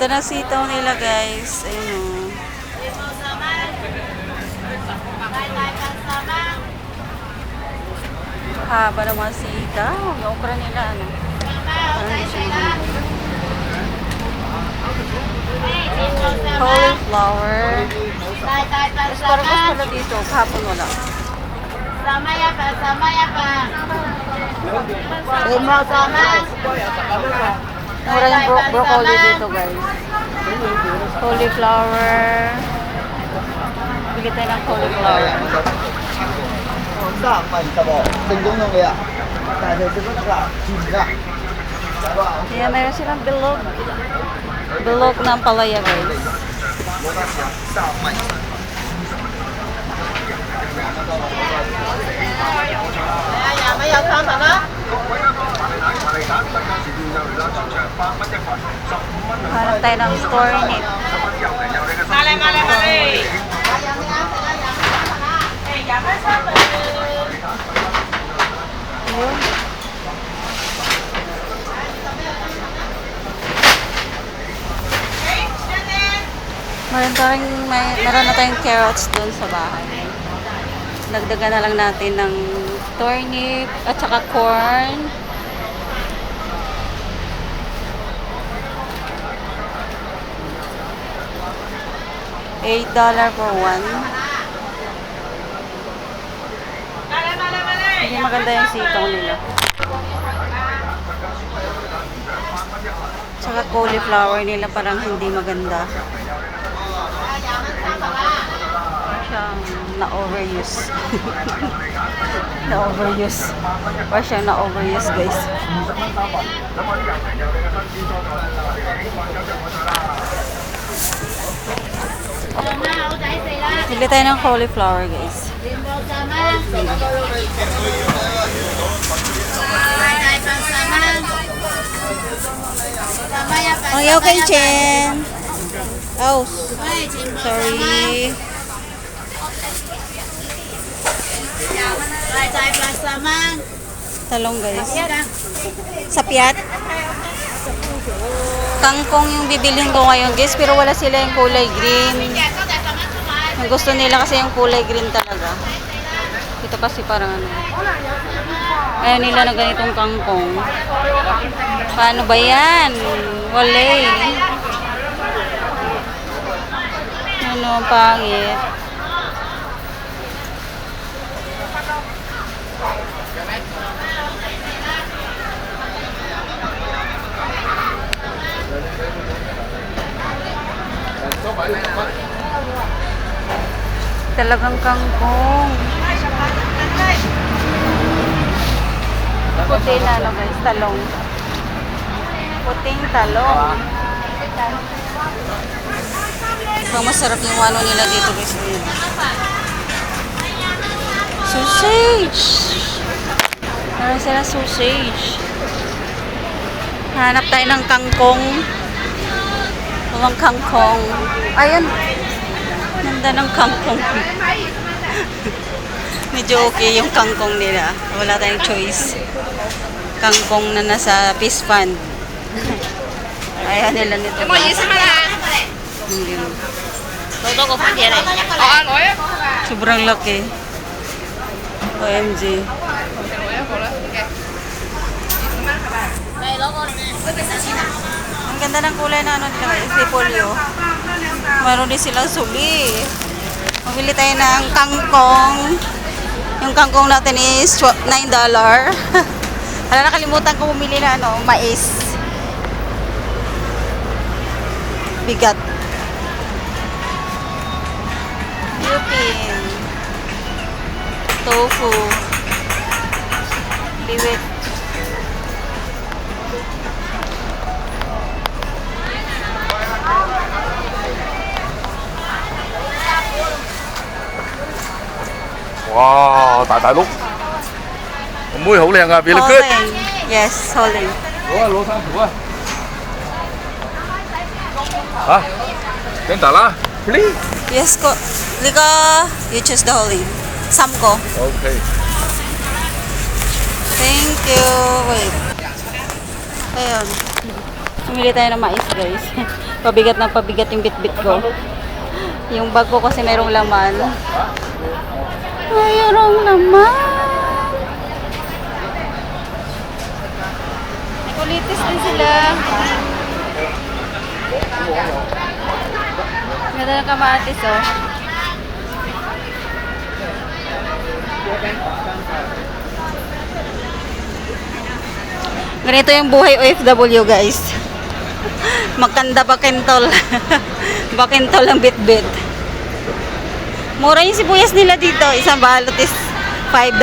Ganda ng sitaw nila guys. Ayun o. Haba ng mga sitaw. Yung okra nila ano. Cauliflower. Mas parang mas pala dito. Kahapon wala. Sama ya Pak, sama ya Pak. Lima sama. Mura yung bro broccoli dito guys. Cauliflower. Bigay tayo ng cauliflower. Kaya meron silang bilog. Bilog ng palaya guys. Maya, maya, tama na. Hanap tayo ng store nip. Male, male, male. Ayun. Meron tayong, may, meron na tayong carrots doon sa bahay. Dagdagan na lang natin ng turnip at saka corn. $8 for one. Hindi maganda yung sitaw nila. Tsaka cauliflower nila parang hindi maganda. Siyang na-overuse. na-overuse. Parang siyang na-overuse guys. Bili tayo ng cauliflower guys. Ang yaw kay Chen. Oh, sorry. Talong guys. Dah. Sapiat. Kangkong yung bibilhin ko ngayon guys, pero wala sila yung kulay green. Ang gusto nila kasi yung kulay green talaga. Ito kasi parang ano. Ayaw nila na ganitong kangkong. Paano ba yan? Wala eh. Ano, ang pangit. Talagang kangkong. Puti na ano guys, talong. Puting talong. Ang masarap yung ano nila dito guys. Ayun. Sausage! Meron sila sausage. Hanap tayo ng kangkong. Walang kangkong. Ayun. Ganda ng kangkong. Medyo okay yung kangkong nila. Wala tayong choice. Kangkong na nasa fish pond. Ayaw nila nito. Hindi. Sobrang laki. OMG. Ang ganda ng kulay na ano nila repolyo. Meron din silang suli. Mabili tayo ng kangkong. Yung kangkong natin is tw- $9. Wala nakalimutan ko bumili na ano, mais. Bigat. Lupin. Tofu. Liwit. Wow, 大大碌，个妹好靓啊，very good。 Holding. Yes, holding. 好啊，攞衫裤啊。吓，顶达啦，please。 Yes ko. Lika, you choose the holding. Sam ko. OK。 Thank you. Wait. Ayun. Pumili tayo ng mais, guys. Pabigat na pabigat yung bitbit ko. Yung bag ko kasi merong laman. Mayroong laman. May kulitis din sila. Ganda ng kamatis, oh. Ganito yung buhay OFW, guys. Magkanda bakentol. bakentol ang bit-bit. Mura yung sibuyas nila dito. Isang balot is $5.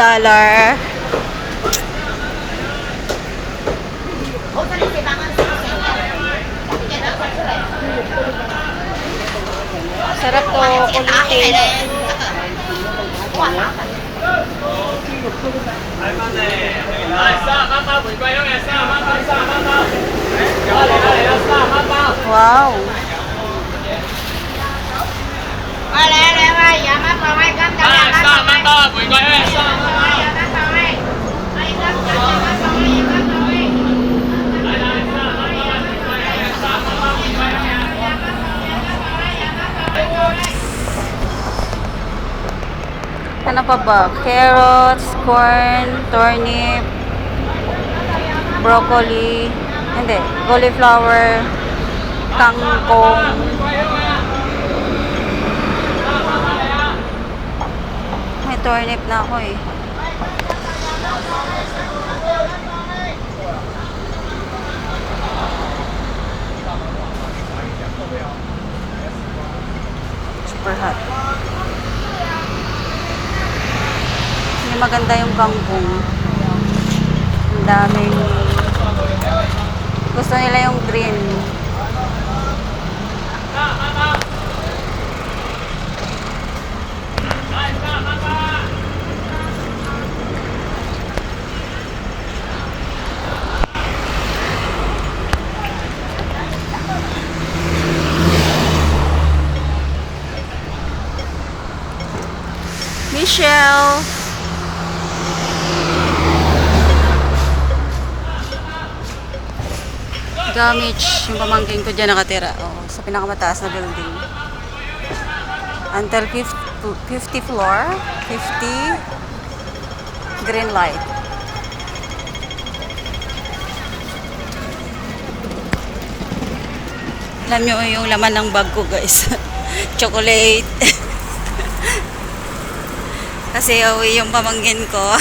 Sarap to, kulitin. Wow. Ano pa ba? Carrots, corn, turnip, broccoli, hindi, cauliflower, kangkong. May turnip na ako eh. Super hot. Hindi maganda yung kangkong. Ang daming... Gusto nila yung green. Michelle! Gamich, yung pamangking ko dyan nakatira. Oh, sa pinakamataas na building. Until 50, 50 floor, 50 green light. Alam nyo yung laman ng bag ko guys. Chocolate. Kasi uwi yung pamangkin ko.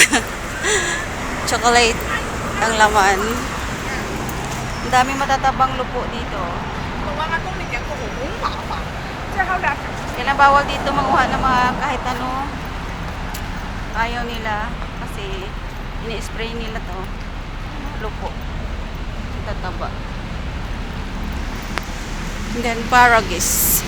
Chocolate ang laman. Ang dami matatabang lupo dito. Kaya bawal dito manguha ng mga kahit ano. Ayaw nila kasi ini-spray nila to. Lupo. Tataba. And then paragis.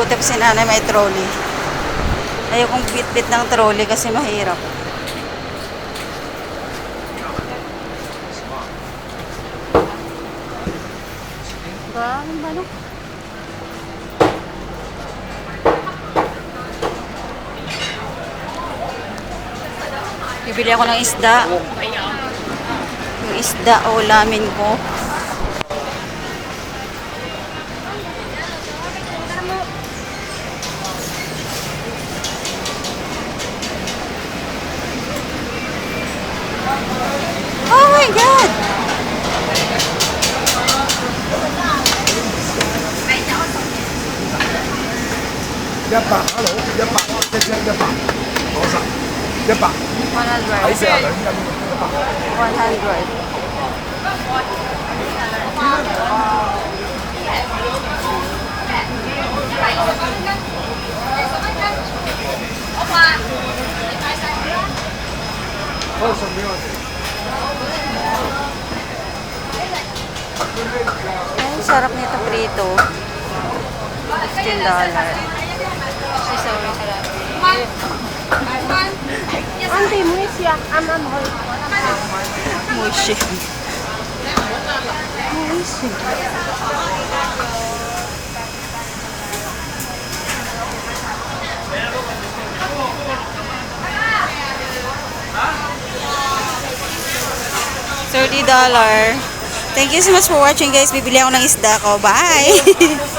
Buti pa si nanay may trolley. Ayokong bit-bit ng trolley kasi mahirap. Ba, ano ba no? Bibili ako ng isda. Yung isda o lamin ko. Depa. 100. Ay, si Alan. 100. Oh, so real. Ang sarap nito prito. 15 dollar. Sorry, sarap. Muishi. Muishi. $30. Thank you so much for watching guys. Bibili ako ng isda ko. Bye!